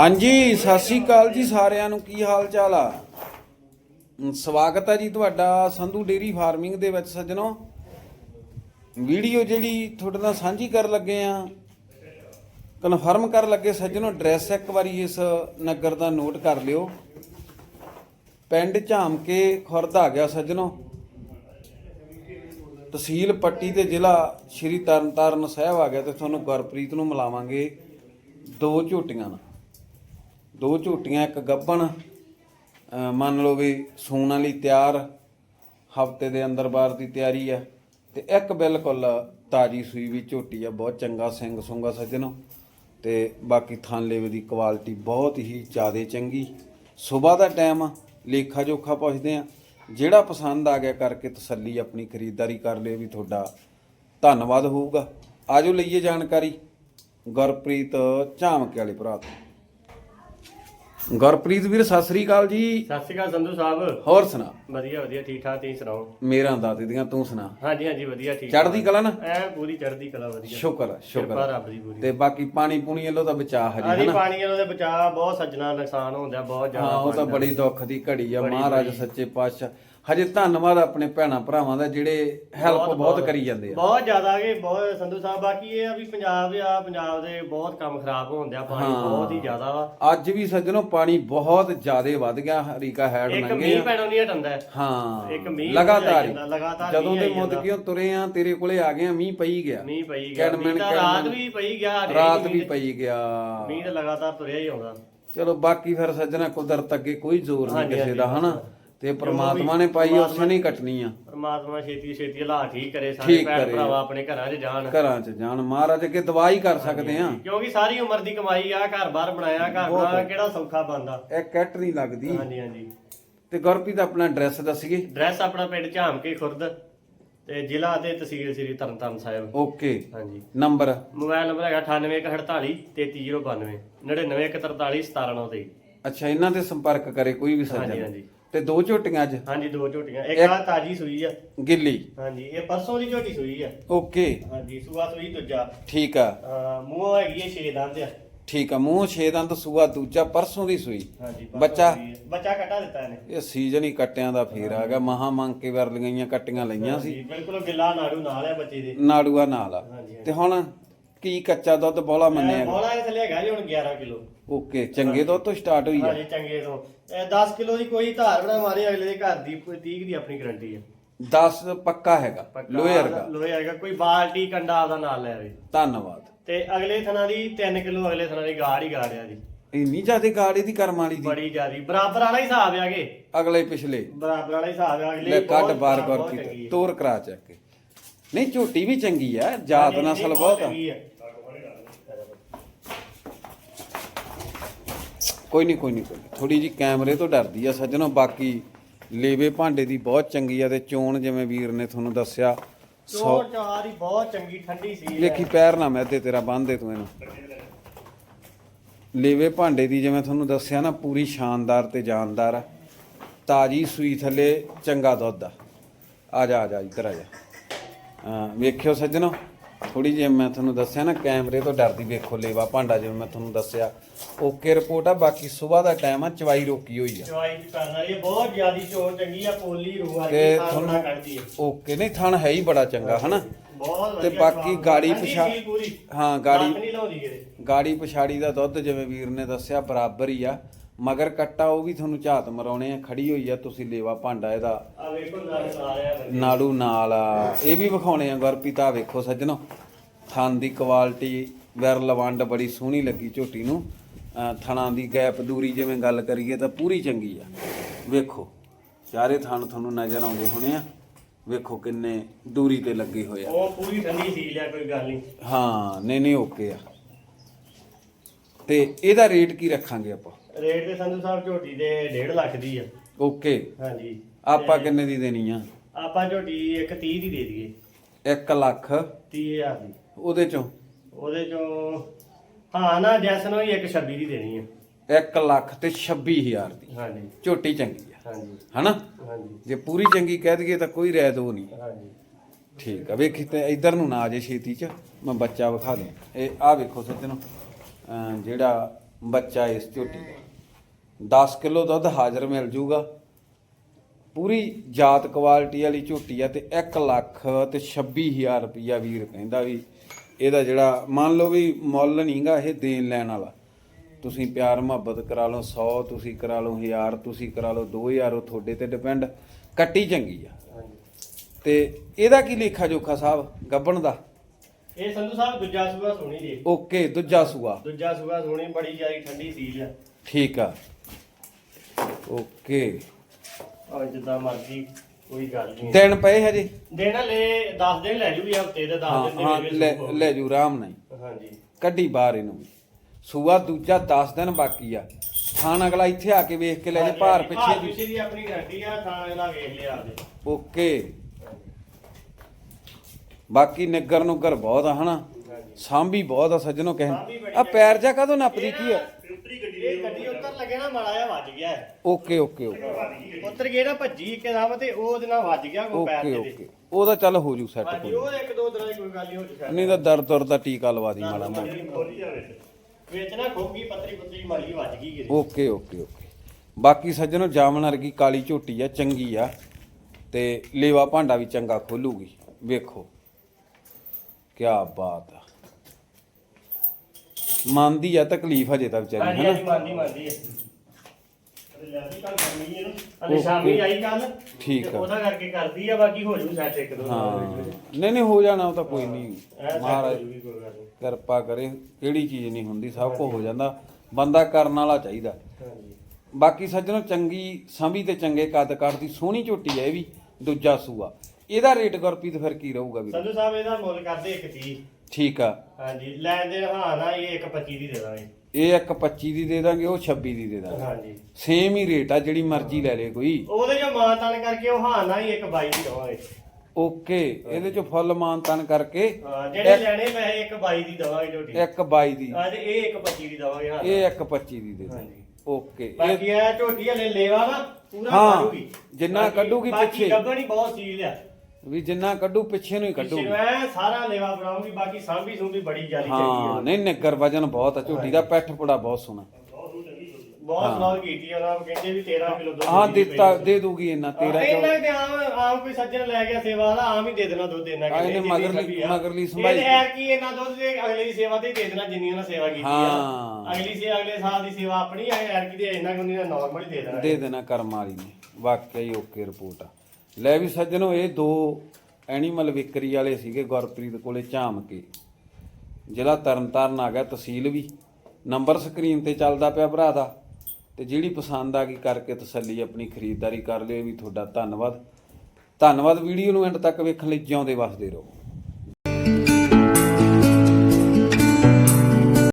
ਹਾਂਜੀ, ਸਤਿ ਸ੍ਰੀ ਅਕਾਲ ਜੀ ਸਾਰਿਆਂ ਨੂੰ। ਕੀ ਹਾਲ ਚਾਲ ਆ ਸਵਾਗਤ ਹੈ ਜੀ ਤੁਹਾਡਾ ਸੰਧੂ ਡੇਰੀ ਫਾਰਮਿੰਗ ਦੇ ਵਿੱਚ ਸੱਜਣੋ। ਵੀਡੀਓ ਜਿਹੜੀ ਤੁਹਾਡੇ ਨਾਲ ਸਾਂਝੀ ਕਰਨ ਲੱਗੇ ਆ ਕਨਫਰਮ ਕਰਨ ਲੱਗੇ ਸੱਜਣੋ ਐਡਰੈਸ ਇੱਕ ਵਾਰੀ ਇਸ ਨਗਰ ਦਾ ਨੋਟ ਕਰ ਲਿਓ। ਪਿੰਡ ਝਾਮ ਕੇ ਖੁਰਦ ਆ ਗਿਆ ਸੱਜਣੋ। ਤਹਿਸੀਲ ਪੱਟੀ ਤੇ ਜ਼ਿਲ੍ਹਾ ਸ਼੍ਰੀ ਤਰਨਤਾਰਨ ਸਾਹਿਬ ਆ ਗਿਆ ਤੇ ਤੁਹਾਨੂੰ ਗੁਰਪ੍ਰੀਤ ਨੂੰ ਮਿਲਾਵਾਂਗੇ ਦੋ ਝੋਟੀਆਂ ਨਾਲ। ਦੋ ਝੂਟੀਆਂ, ਇੱਕ ਗੱਬਣ ਮੰਨ ਲਓ ਵੀ ਸੂਣ ਵਾਲੀ ਤਿਆਰ, ਹਫ਼ਤੇ ਦੇ ਅੰਦਰ ਬਾਹਰ ਦੀ ਤਿਆਰੀ ਆ, ਤੇ ਇੱਕ ਬਿਲਕੁਲ ਤਾਜੀ ਸੂਈ ਵੀ ਝੋਟੀ ਆ, ਬਹੁਤ ਚੰਗਾ ਸਿੰਘ ਸੁੰਗਾ ਸੱਜਣੋ। ਤੇ ਬਾਕੀ ਥਾਂ ਦੀ ਕੁਆਲਿਟੀ ਬਹੁਤ ਹੀ ਜ਼ਿਆਦਾ ਚੰਗੀ। ਸਵੇਰ ਦਾ ਟਾਈਮ ਲੇਖਾ ਜੋਖਾ ਪੁੱਛਦੇ ਆ, ਜਿਹੜਾ ਪਸੰਦ ਆ ਗਿਆ ਕਰਕੇ ਤਸੱਲੀ ਆਪਣੀ ਖਰੀਦਦਾਰੀ ਕਰ ਲਿਓ ਵੀ ਤੁਹਾਡਾ ਧੰਨਵਾਦ ਹੋਊਗਾ। ਆਜੋ ਲਈਏ ਜਾਣਕਾਰੀ। ਗੁਰਪ੍ਰੀਤ ਝਾਮਕੇ ਵਾਲੇ ਭਰਾ ਤੋਂ। ਗੁਰਪ੍ਰੀਤ ਵੀਰ ਸਤਿ ਸ੍ਰੀ ਅਕਾਲ ਜੀ। ਸਤਿ ਸ਼੍ਰੀ ਅਕਾਲ ਸੰਧੂ ਸਾਹਿਬ। ਹੋਰ ਸੁਣਾ। ਵਧੀਆ ਵਧੀਆ ਠੀਕ ਠਾਕ ਤੁਸੀਂ ਸੁਣਾਓ? ਮੇਰਾ ਦਾਦੇ ਦੀਆਂ ਤੂੰ ਸੁਣਾ। ਹਾਂਜੀ ਹਾਂਜੀ ਵਧੀਆ ਠੀਕ ਚੜ੍ਹਦੀ ਕਲਾ ਨਾ? ਐ ਪੂਰੀ ਚੜ੍ਹਦੀ ਕਲਾ ਵਧੀਆ। ਸ਼ੁਕਰ ਆ, ਸ਼ੁਕਰ ਕਿਰਪਾ ਆ। ਰੱਬ ਦੀ ਪੂਰੀ। ਤੇ ਬਾਕੀ ਪਾਣੀ ਪੂਣੀ ਵੱਲੋਂ ਤਾਂ ਬਚਾ ਹਜੇ ਹਾਂਜੀ ਹਨਾ? ਪਾਣੀ ਵਾਲੇ ਦੇ ਬਚਾਅ ਬਹੁਤ ਸੱਜਣਾ ਨੁਕਸਾਨ ਹੁੰਦਾ ਬਹੁਤ ਜ਼ਿਆਦਾ ਹਾਂ ਉਹ ਤਾਂ ਬੜੀ ਦੁੱਖ ਦੀ ਘੜੀ ਆ। ਮਹਾਰਾਜ। ਸੱਚੇ ਪਾਤਸ਼ਾਹ ਹਜੇ ਧੰਨਵਾਦ ਆਪਣੇ ਭੈਣਾ ਭਰਾਵਾਂ ਦਾ ਜਿਹੜੇ ਹੈਲਪ ਬਹੁਤ ਕਰੀ ਜਾਂਦੇ ਆ। ਬਹੁਤ ਜ਼ਿਆਦਾ ਕਿ ਬਹੁਤ ਸੰਧੂ ਸਾਹਿਬ ਬਾਕੀ ਇਹ ਆ ਵੀ ਪੰਜਾਬ ਆ ਪੰਜਾਬ ਦੇ ਬਹੁਤ ਕੰਮ ਖਰਾਬ ਹੋਣ ਦਿਆ ਪਾਣੀ। ਬਹੁਤ ਹੀ ਜ਼ਿਆਦਾ ਵਾ। ਅੱਜ ਵੀ ਸੱਜਣੋ ਪਾਣੀ ਬਹੁਤ ਜ਼ਿਆਦੇ ਵੱਧ ਗਿਆ ਹਰੀਕਾ ਹੈਡ ਇੱਕ ਲੰਘੇ ਮੀਂਹ ਆ ਪੈਣੋਂ ਨਹੀਂ ਹਟਦਾ। ਹਾਂ ਇੱਕ ਮੀਂਹ ਲਗਾਤਾਰ। ਜਾਂਦਾ, ਲਗਾਤਾਰ ਜਦੋਂ ਮੀਂਹ ਦੇ ਮੁੱਦ। ਕਿਉਂ ਤੁਰੇ ਆ ਤੇਰੇ ਕੋਲੇ ਆ ਗਏ ਆ ਮੀਂਹ ਪਈ ਗਿਆ। ਮੀਂਹ ਪਈ ਗਿਆ ਮੀਂਹ ਰਾਤ। ਵੀ ਪਈ ਗਿਆ ਰਾਤ ਮੀਂਹ ਵੀ ਪਈ ਗਿਆ। ਮੀਂਹ ਤਾਂ ਲਗਾਤਾਰ ਤੁਰਿਆ ਹੀ ਆਉਂਦਾ। ਚਲੋ ਬਾਕੀ ਫਿਰ ਸੱਜਣਾ ਕੁਦਰਤ ਅੱਗੇ ਕੋਈ ਜ਼ੋਰ ਨਹੀਂ ਕਿਸੇ ਦਾ ਹਨਾ? ਤੇ ਪ੍ਰਮਾਤਮਾ ਨੇ ਪਾਈ ਉਸੇ ਨਹੀਂ ਕੱਟਣੀ ਆ। ਪਰਮਾਤਮਾ ਛੇਤੀ ਛੇਤੀ ਹਲਾ ਠੀਕ ਕਰੇ ਸਾਰੇ ਠੀਕ ਭੈਣ ਕਰੇ। ਭਰਾਵਾ ਆਪਣੇ ਘਰਾਂ 'ਚ ਜਾਣ। ਘਰਾਂ 'ਚ ਜਾਣ। ਮਹਾਰਾਜ ਅੱਗੇ ਦਵਾ ਹੀ ਕਰ ਸਕਦੇ ਆ। ਕਿਉਂਕਿ ਸਾਰੀ ਉਮਰ ਦੀ ਕਮਾਈ ਆ ਘਰ-ਬਾਰ ਬਣਾਇਆ ਘਰ ਬਣਾਉਣਾ ਕਿਹੜਾ ਸੌਖਾ ਬੰਦਾ। ਇਹ ਕੱਟ ਨਹੀਂ ਲੱਗਦੀ। ਹਾਂਜੀ ਹਾਂਜੀ। ਤੇ ਗੁਰਪ੍ਰੀਤ ਦਾ ਆਪਣਾ ਐਡਰੈਸ ਦੱਸੀਏ। ਡਰੈਸ ਆਪਣਾ ਪਿੰਡ ਝਾਮ ਕੇ ਖੁਰਦ ਤੇ ਜ਼ਿਲ੍ਹਾ ਤੇ ਤਹਿਸੀਲ ਸ੍ਰੀ ਤਰਨਤਾਰਨ ਸਾਹਿਬ। ਓਕੇ। ਹਾਂਜੀ। ਨੰਬਰ? ਮੋਬਾਈਲ ਨੰਬਰ ਹੈਗਾ 9848 3392 99143 17923 ਅੱਛਾ ਇਹਨਾਂ ਤੇ ਸੰਪਰਕ ਕਰੇ ਕੋਈ ਵੀ ਹਾਂਜੀ ਸੱਜਣ। ਹਾਂਜੀ। ਤੇ ਦੋ ਝੋਟੀਆਂ ਅੱਜ? ਹਾਂਜੀ ਦੋ ਝੋਟੀਆਂ। ਇੱਕ ਆ ਤਾਜੀ ਸੂਈ ਆ। ਗਿੱਲੀ। ਹਾਂਜੀ ਇਹ ਪਰਸੋਂ ਦੀ ਝੋਟੀ ਸੂਈ ਆ। ਓਕੇ। ਹਾਂਜੀ ਸੂਆ ਸੂਈ ਦੂਜਾ। ਠੀਕ ਆ। ਮੂੰਹ ਹੈਗੀ ਹੈ ਛੇ ਦੰਦ ਆ। ਠੀਕ ਆ ਮੂੰਹ ਛੇ ਦੰਦ ਸੂਆ ਦੂਜਾ ਪਰਸੋਂ ਦੀ ਸੂਈ। ਬੱਚਾ? ਬੱਚਾ ਕਟਾ ਦਿੱਤਾ ਇਹਨੇ। ਇਹ ਸੀਜ਼ਨ ਹੀ ਕੱਟਿਆਂ ਦਾ ਫੇਰ ਆ ਗਿਆ। ਮਹਾ ਮੰਗ ਕੇ ਵਰ ਲਗਾਈਆਂ ਕੱਟੀਆਂ ਲਈਆਂ ਸੀ। ਬਿਲਕੁਲ ਗਿੱਲਾ ਨਾੜੂ ਨਾਲ ਹੈ ਬੱਚੇ ਦੇ। ਨਾੜੂਆ ਨਾਲ ਆ। ਤੇ ਹੁਣ ਕੀ ਕੱਚਾ ਦੁੱਧ ਬੋਲਾ ਮੰਨਿਆ ਬੋਲਾ ਇਹ ਥੱਲੇ ਹੈਗਾ ਜੀ ਹੁਣ 11 ਕਿਲੋ। ਓਕੇ ਚੰਗੇ ਦੁੱਧ ਤੋਂ ਸਟਾਰਟ ਹੋਈ ਆ। ਹਾਂਜੀ ਚੰਗੇ ਤੋਂ। ਇਹ 10 ਕਿਲੋ ਦੀ ਕੋਈ ਧਾਰ ਬਣਾ ਮਾਰੇ ਅਗਲੇ ਦੇ ਘਰ ਦੀ ਕੋਈ 30 ਦੀ ਆਪਣੀ ਗਰੰਟੀ ਹੈ 10 ਪੱਕਾ ਹੈਗਾ ਪੱਕਾ ਲੋਹੇ ਵਰਗਾ। ਲੋਹੇ ਵਰਗਾ ਕੋਈ ਬਾਲਟੀ ਕੰਡਾ ਆਪਦਾ ਨਾਲ ਲੈ ਆਵੇ। ਧੰਨਵਾਦ। ਤੇ ਅਗਲੇ ਥਣਾ ਦੀ 3 ਕਿਲੋ ਅਗਲੇ ਥਣਾ ਦੀ ਗਾੜ ਹੀ ਗਾੜਿਆ ਜੀ। ਇੰਨੀ ਜ਼ਿਆਦੇ ਗਾੜੀ ਦੀ ਕਰਮ ਵਾਲੀ ਦੀ? ਬੜੀ ਜ਼ਿਆਦੀ। ਬਰਾਬਰ ਵਾਲਾ ਹੀ ਹਿਸਾਬ ਆਗੇ ਅਗਲੇ ਪਿਛਲੇ। ਬਰਾਬਰ ਵਾਲਾ ਹੀ ਹਿਸਾਬ ਆ ਅਗਲੇ ਲੈ ਕੱਢ ਬਾਰ ਗੌਰ ਕੀ। ਤੋਰ ਕਰਾ ਚੱਕ ਕੇ। ਨਹੀਂ ਝੋਟੀ ਵੀ ਚੰਗੀ ਆ ਜਾਤ ਨਸਲ ਬਹੁਤ ਆ। ਚੰਗੀ ਹੈ ਕੋਈ ਨਹੀਂ ਕੋਈ ਨਹੀਂ ਕੋਈ ਥੋੜੀ ਜੀ ਕੈਮਰੇ ਤੋਂ ਡਰਦੀ ਆ ਸੱਜਣੋ ਬਾਕੀ ਲੇਵੇ ਭਾਂਡੇ ਦੀ ਬਹੁਤ ਚੰਗੀ ਆ ਤੇ ਚੋਣ ਜਿਵੇਂ ਵੀਰ ਨੇ ਤੁਹਾਨੂੰ ਦੱਸਿਆ ਸੌ ਚੋਰ ਹੀ ਬਹੁਤ ਚੰਗੀ ਠੰਡੀ ਸੀ ਵੇਖੀ ਪੈਰ ਨਾ ਮੈਦੇ ਤੇਰਾ ਬੰਨਦੇ ਤੂੰ ਇਹਨੂੰ। ਲੇਵੇ ਭਾਂਡੇ ਦੀ ਜਿਵੇਂ ਤੁਹਾਨੂੰ ਦੱਸਿਆ ਨਾ ਪੂਰੀ ਸ਼ਾਨਦਾਰ ਤੇ ਜਾਨਦਾਰ ਆ। ਤਾਜੀ ਸੂਈ ਥੱਲੇ ਚੰਗਾ ਦੁੱਧ ਆ। ਆ ਜਾ ਆ ਜਾ ਇੱਧਰ ਆ ਜਾ। ਹਾਂ ਵੇਖਿਓ ਸੱਜਣੋ। ਥੋੜੀ ਜਿਹੀ ਮੈਂ ਤੁਹਾਨੂੰ ਦੱਸਿਆ ਨਾ ਕੈਮਰੇ ਤੋਂ ਡਰਦੀ ਵੇਖੋ ਲੇਵਾ ਭਾਂਡਾ ਜਿਵੇਂ ਮੈਂ ਤੁਹਾਨੂੰ ਦੱਸਿਆ। ਓਕੇ ਰਿਪੋਰਟ ਆ ਬਾਕੀ ਸਵੇਰ ਦਾ ਟਾਈਮ ਆ ਚਵਾਈ ਰੋਕੀ ਹੋਈ ਆ। ਚਵਾਈ ਚ ਕਰਨ ਵਾਲੀ ਹੈ ਬਹੁਤ ਜ਼ਿਆਦੀ ਚੋਰ ਚੰਗੀ ਆ ਪੋਲੀ ਰੂ ਆ ਤੇ ਕੇ ਤੁਹਾਨੂੰ ਤੁਹਾਨੂੰ ਕੱਢਦੀ ਹੈ ਓਕੇ ਨਹੀਂ ਥਣ ਹੈ ਹੀ ਬੜਾ ਚੰਗਾ ਹਨਾ? ਬਹੁਤ ਤੇ ਵਧੀਆ ਬਾਕੀ। ਗਾੜੀ ਠੰਡੀ ਪਿਛਾ- ਪੂਰੀ। ਹਾਂ, ਗਾੜੀ- ਲੱਤ ਨਹੀਂ ਲਾਉਂਦੀ ਕਿਤੇ। ਗਾੜੀ ਪਛਾੜੀ ਦਾ ਦੁੱਧ ਜਿਵੇਂ ਵੀਰ ਨੇ ਦੱਸਿਆ ਬਰਾਬਰ ਹੀ ਆ। ਮਗਰ ਕੱਟਾ ਉਹ ਵੀ ਤੁਹਾਨੂੰ ਝਾਤ ਮਰਾਉਣੇ ਆ ਖੜੀ ਹੋਈ ਆ ਤੁਸੀਂ ਲੇਵਾ ਭਾਂਡਾ ਇਹਦਾ। ਆ ਵੇਖੋ ਨਾਲ ਸਾਰਿਆ ਨਾੜੂ ਨਾਲ ਆ। ਇਹ ਵੀ ਵਿਖਾਉਣੇ ਆ ਗੁਰਪ੍ਰੀਤ ਆ ਵੇਖੋ ਸੱਜਣੋ। ਥਣ ਦੀ ਕੁਆਲਿਟੀ ਵਿਰ ਲਵੰਡ ਬੜੀ ਸੋਹਣੀ ਲੱਗੀ ਝੋਟੀ ਨੂੰ। ਅਹ ਥਣਾਂ ਦੀ ਗੈਪ ਦੂਰੀ ਜਿਵੇਂ ਗੱਲ ਕਰੀਏ ਤਾਂ ਪੂਰੀ ਚੰਗੀ ਆ। ਵੇਖੋ ਚਾਰੇ ਥਣ ਤੁਹਾਨੂੰ ਨਜ਼ਰ ਆਉਂਦੇ ਹੋਣੇ ਆ। ਵੇਖੋ ਕਿੰਨੇ ਦੂਰੀ ਤੇ ਲੱਗੇ ਹੋਏ ਆ। ਉਹ ਪੂਰੀ ਠੰਡੀ ਸੀ ਲਿਆ ਕੋਈ ਗੱਲ ਨਹੀਂ। ਹਾਂ ਨਹੀਂ ਨਹੀਂ ਓਕੇ ਆ। ਤੇ ਇਹਦਾ ਰੇਟ ਕੀ ਰੱਖਾਂਗੇ ਆਪਾਂ? ਰੇਟ ਤੇ ਸੰਧੂ ਸਾਹਿਬ ਝੋਟੀ ਦੇ 1.5 ਲੱਖ ਦੀ ਆ। ਓਕੇ। ਹਾਂਜੀ। ਆਪਾਂ ਕਿੰਨੇ ਦੀ ਦੇਣੀ ਆ? ਆਪਾਂ ਝੋਟੀ ਇੱਕ 30 ਦੀ ਦੇ ਦਈਏ। 1 ਲੱਖ। 30000 ਦੀ। ਉਹਦੇ ਚੋਂ? ਉਹਦੇ ਚੋਂ ਹਾਂ ਨਾ ਜੈਸਨ ਹੋਈ ਇੱਕ 26 ਦੀ ਦੇਣੀ ਆ। 1 ਲੱਖ ਤੇ 26000 ਦੀ। ਹਾਂਜੀ। ਝੋਟੀ ਚੰਗੀ ਆ। ਹਾਂਜੀ। ਹਨਾ? ਹਾਂਜੀ। ਜੇ ਪੂਰੀ ਚੰਗੀ ਕਹਿ ਦਈਏ ਤਾਂ ਕੋਈ ਰਹਿ ਦੋ ਨਹੀਂ। ਹਾਂਜੀ। ਠੀਕ ਆ ਵੇਖੀ ਤੇ ਇਧਰ ਨੂੰ ਨਾ ਆ ਜੇ ਛੇਤੀ ਚ ਮੈਂ ਬੱਚਾ ਵਿਖਾ ਦੇ ਇਹ ਆ ਵੇਖੋ ਸੱਜਣੋ ਜਿਹੜਾ ਬੱਚਾ ਇਸ ਝੋਟੀ ਦਾ। 10 ਕਿਲੋ ਦੁੱਧ ਹਾਜ਼ਰ ਮਿਲ ਜੂਗਾ। ਪੂਰੀ ਜਾਤ ਕੁਆਲਿਟੀ ਵਾਲੀ ਝੋਟੀ ਆ ਤੇ 1 ਲੱਖ ਤੇ 26000 ਰੁਪਈਆ ਵੀਰ ਕਹਿੰਦਾ ਵੀ ਇਹਦਾ ਜਿਹੜਾ ਮੰਨ ਲਓ ਵੀ ਮੁੱਲ ਨਹੀਂਗਾ ਇਹ ਦੇਣ ਲੈਣ ਵਾਲਾ। ਤੁਸੀਂ ਪਿਆਰ ਮੁਹੱਬਤ ਕਰਾ ਲਓ 100 ਤੁਸੀਂ ਕਰਾ ਲਓ 1000 ਤੁਸੀਂ ਕਰਾ ਲਓ 2000 ਉਹ ਤੁਹਾਡੇ ਤੇ ਡਿਪੈਂਡ ਕੱਟੀ ਚੰਗੀ ਆ। ਤੇ ਇਹਦਾ ਕੀ ਲੇਖਾ ਜੋਖਾ ਸਾਹਿਬ ਗੱਬਣ ਦਾ? ਇਹ ਸੰਧੂ ਸਾਹਿਬ ਦੂਜਾ ਸੂਆ ਸੋਹਣੀ ਜੀ। ਓਕੇ ਦੂਜਾ ਸੂਆ। ਦੂਜਾ ਸੂਆ ਸੋਹਣੀ ਬੜੀ ਜ਼ਿਆਦਾ ਠੰਡੀ ਸੀਲ ਆ। ਠੀਕ ਆ। ਓਕੇ। ਆ ਜਿੱਦਾਂ ਮਰਜ਼ੀ ਕੋਈ ਗੱਲ ਨਹੀਂ ਦਿਨ ਪਏ ਹਜੇ? ਦਿਨ ਲੈ 10 ਦਿਨ ਲੈ ਜੂਗੀ ਹਫ਼ਤੇ ਦੇ 10 ਹਾਂ ਦਿਨ ਦੇ ਹਾਂ ਵਿੱਚ ਲੈ ਜੂ ਆਰਾਮ ਨਾਲ ਹੀ। ਹਾਂਜੀ। ਕੱਢੀ ਬਾਹਰ ਇਹਨੂੰ ਵੀ। ਸੂਆ ਦੂਜਾ 10 ਦਿਨ ਬਾਕੀ ਆ। ਥਾਣ ਅਗਲਾ ਇੱਥੇ ਆ ਕੇ ਵੇਖ ਕੇ ਲੈ ਜੇ ਭਾਰ ਪਿੱਛੇ ਦੀ। ਪਿੱਛੇ ਦੀ ਆਪਣੀ ਗਾਰੰਟੀ ਆ ਥਾਣੇ ਦਾ ਵੇਖ ਲਿਆ ਆਪਦੇ। ਓਕੇ। ਬਾਕੀ ਨਿੱਗਰ ਨੁੱਗਰ ਬਹੁਤ ਆ ਹਨਾ? ਸਾਂਭੀ ਬਹੁਤ ਆ ਸੱਜਣੋ ਸਾਂਭੀ ਕਹਿ ਬੜੀ ਆ। ਪੈਰ ਜਾ ਕਦੋਂ ਨੱਪਦੀ ਕੀ ਆ? ਇਹ ਗੱਡੀ ਉੱਤਰ ਲੱਗੇ ਨਾ ਮਾੜਾ ਜਿਹਾ ਵੱਜ ਗਿਆ। ਹੈ। Okay okay. ਓਕੇ ਉੱਤਰ ਨਾ ਭੱਜੀ ਇੱਕਦਮ ਤੇ ਉਹ ਉਹਦੇ ਨਾਲ ਵੱਜ ਗਿਆ ਕੋ ਪੈਰ ਓਕੇ ਤੇ ਓਕੇ। ਉਹਦਾ ਚੱਲ ਹੋ ਜੂ ਸੈੱਟ ਹਾਂਜੀ ਕੋਈ ਉਹ ਇੱਕ ਦੋ ਦਿਨਾਂ ਦੀ ਕੋਈ ਗੱਲ ਨਹੀਂ ਹੋ ਜੂ ਨਹੀਂ ਤਾਂ ਦਰਦ ਦੁਰਦ ਦਾ ਟੀਕਾ ਲਵਾ ਦੀ ਮਾੜਾ ਮੋਟਾ। ਵਿੱਚ ਨਾ ਖੋਗੀ ਪੱਤਰੀ ਪੁੱਤਰੀ ਮਾਰੀ ਵੱਜ ਗਈ ਕਿਤੇ। Okay okay okay. ਬਾਕੀ ਸੱਜਣੋ ਜਾਮਨ ਵਰਗੀ ਕਾਲੀ ਝੋਟੀ ਆ ਚੰਗੀ ਆ। ਤੇ ਲੇਵਾ ਭਾਂਡਾ ਵੀ ਚੰਗਾ ਖੋਲੂਗੀ। ਵੇਖੋ। ਕੀ ਬਾਤ ਆ। ਮੰਨਦੀ ਆ ਤਕਲੀਫ ਹਜੇ ਤਾਂ ਵਿਚਾਰੀ ਹਾਂਜੀ ਹਨਾ? ਹਾਂਜੀ ਮੰਨਦੀ ਮੰਨਦੀ ਹੈ ਲੈਂਦੀ ਕੱਲ ਕਰਨੀ ਇਹਨੂੰ। ਅਲੇ ਸ਼ਾਮੀ ਆਈ ਕੱਲ ਠੀਕ ਆ। ਉਹਦਾ ਕਰਕੇ ਕਰਦੀ ਆ ਬਾਕੀ ਹੋ ਜੂ ਸੈਟ ਇੱਕ ਦੋ ਦਿਨਾਂ। ਹਾਂ। ਦੇ ਵਿੱਚ। ਨਹੀਂ ਨਹੀਂ ਹੋ ਜਾਣਾ ਉਹ ਤਾਂ ਕੋਈ ਨਹੀਂ। ਇਹ set ਹੋ ਮਹਾਰਾਜ ਜੂਗੀ, ਕੋਈ ਗੱਲ ਨਹੀਂ। ਕਿਰਪਾ ਕਰੇ ਕਿਹੜੀ ਚੀਜ਼ ਨਹੀਂ ਹੁੰਦੀ ਸਭ ਕੁਝ ਹੋ ਜਾਂਦਾ। ਬੰਦਾ ਕਰਨ ਵਾਲਾ ਚਾਹੀਦਾ। ਹਾਂਜੀ। ਬਾਕੀ ਸੱਜਣੋ ਚੰਗੀ ਸੰਭੀ ਤੇ ਚੰਗੇ ਕੱਦ ਦੀ ਸੋਹਣੀ ਝੋਟੀ ਆ ਇਹ ਵੀ ਦੂਜਾ ਸੂਆ। ਇਹਦਾ ਰੇਟ ਗੁਰਪ੍ਰੀਤ ਫਿਰ ਕੀ ਰਹੂਗਾ ਵੀਰ? ਸੰਧੂ ਸਾਹਿਬ ਇਹਦਾ ਮੁੱਲ ਕਰਦੇ 130 ਠੀਕ ਆ। ਹਾਂਜੀ ਲੈਣ ਦੇ ਹਾਂ ਨਾ ਇਹ 125 ਦੀ ਦੇ ਦਾਂਗੇ। ਇਹ ਇੱਕ 25 ਦੀ ਦੇ ਦਾਂਗੇ ਉਹ 26 ਦੀ ਦੇ ਦਾਂਗੇ। ਹਾਂਜੀ। ਸੇਮ ਹੀ ਰੇਟ ਆ ਜਿਹੜੀ ਮਰਜ਼ੀ ਲੈ ਲੇ ਕੋਈ। ਉਹਦੇ ਜੋ ਮਾਂ ਤਾਨ ਕਰਕੇ ਉਹ ਹਾਂ ਨਾ ਹੀ 122 ਦੀ ਦਵਾਂਗੇ। ਓਕੇ ਇਹਦੇ ਚ ਫੁੱਲ ਮਾਨ ਤਨ ਕਰਕੇ ਜਿਹੜੇ ਲੈਣੇ ਪੈਸੇ 122 ਦੀ ਦਵਾਂਗੇ ਝੋਟੀ। ਇੱਕ 22 ਦੀ। ਹਾਂ ਤੇ ਇਹ 125 ਦੀ ਦਵਾਂਗੇ ਹਾਂ। ਇਹ ਇੱਕ 25 ਦੀ ਦੇ ਦਾਂਗੇ। ਹਾਂਜੀ। ਓਕੇ ਬਾਕੀ ਇਹ ਝੋਟੀ ਹਲੇ ਲੇਵਾ ਨਾ ਪੂਰਾ ਹਾਂ, ਕਰੂਗੀ ਜਿੰਨਾ ਬਾਕੀ- ਕੱਢੂਗੀ ਬਾਕੀ ਪਿੱਛੇ। ਗੱਭਣੀ ਬਹੁਤ ਚੀਜ਼ ਆ। ਵੀ ਜਿੰਨਾ ਕੱਢੂ ਪਿੱਛੇ ਨੂੰ ਹੀ ਕੱਢੂ ਐ ਸਾਰਾ ਲੇਵਾ ਬਣਾਉਂਗੀ ਬਾਕੀ ਸਾਂਭੀ ਸੁੰਭੀ ਬੜੀ ਹਾਂ ਚਾਹੀਦੀ ਨਹੀਂ ਨਿੱਗਰ ਵਜਨ ਬਹੁਤ ਆ ਝੋਟੀ ਦਾ ਪੈਠ ਪੁੜਾ ਬਹੁਤ ਸੋਹਣਾ। ਬਹੁਤ ਸਲਾਹ ਕੀਤੀ ਉਹਨਾਂ ਨੂੰ ਕਹਿੰਦੇ ਵੀ 13 ਕਿਲੋ ਦੁੱਧ ਹਾਂ ਦਿੱਤਾ ਦੇ ਦੂਗੀ ਇਹਨਾਂ 13 ਇਹਨਾਂ ਦੇ ਆਮ ਆਮ ਕੋਈ ਸੱਜਣ ਲੈ ਗਿਆ ਸੇਵਾ ਵਾਲਾ ਆਮ ਹੀ ਦੇ ਦੇਣਾ ਦੁੱਧ ਇਹਨਾਂ ਆ ਇਹਨੇ ਮਗਰਲੀ- ਮਗਰਲੀ ਸੰਭਾਈ। ਇਹ ਕੀ ਇਹਨਾਂ ਦੁੱਧ ਦੇ ਅਗਲੇ ਦੀ ਸੇਵਾ ਤੇ ਹੀ ਦੇ ਦੇਣਾ ਜਿੰਨੀ ਉਹਨਾਂ ਸੇਵਾ ਕੀਤੀ ਹਾਂ। ਆ ਅਗਲੀ ਸੇ ਅਗਲੇ ਸਾਲ ਦੀ ਸੇਵਾ ਆਪਣੀ ਐ ਐਰ ਕੀ ਦੇ ਇਹਨਾਂ ਨੂੰ ਨਹੀਂ ਨਾਰਮਲ ਹੀ ਦੇ ਦੇਣਾ। ਦੇ ਦੇਣਾ ਕਰਮ ਵਾਲੀ ਨੇ। ਵਾਕਿਆ ਹੀ ਓਕੇ ਰਿਪੋਰਟ ਆ। ਲੈ ਵੀ ਸੱਜਣੋ, ਇਹ ਦੋ ਐਨੀਮਲ ਵਿਕਰੀ ਵਾਲੇ ਸੀਗੇ ਗੁਰਪ੍ਰੀਤ ਕੋਲੇ ਝਾਮ ਕੇ ਜ਼ਿਲ੍ਹਾ ਤਰਨਤਾਰਨ ਆ ਗਿਆ ਤਹਿਸੀਲ ਵੀ। ਨੰਬਰ ਸਕਰੀਨ ਤੇ ਚੱਲਦਾ ਪਿਆ ਭਰਾ ਦਾ। ਤੇ ਜਿਹੜੀ ਪਸੰਦ ਆ ਗਈ ਕਰਕੇ ਤਸੱਲੀ ਆਪਣੀ ਖਰੀਦਦਾਰੀ ਕਰ ਲਿਓ ਵੀ ਤੁਹਾਡਾ ਧੰਨਵਾਦ। ਧੰਨਵਾਦ, ਵੀਡੀਓ ਨੂੰ ਐਂਡ ਤੱਕ ਵੇਖਣ ਲਈ ਜਿਉਂਦੇ ਵਸਦੇ ਰਹੋ।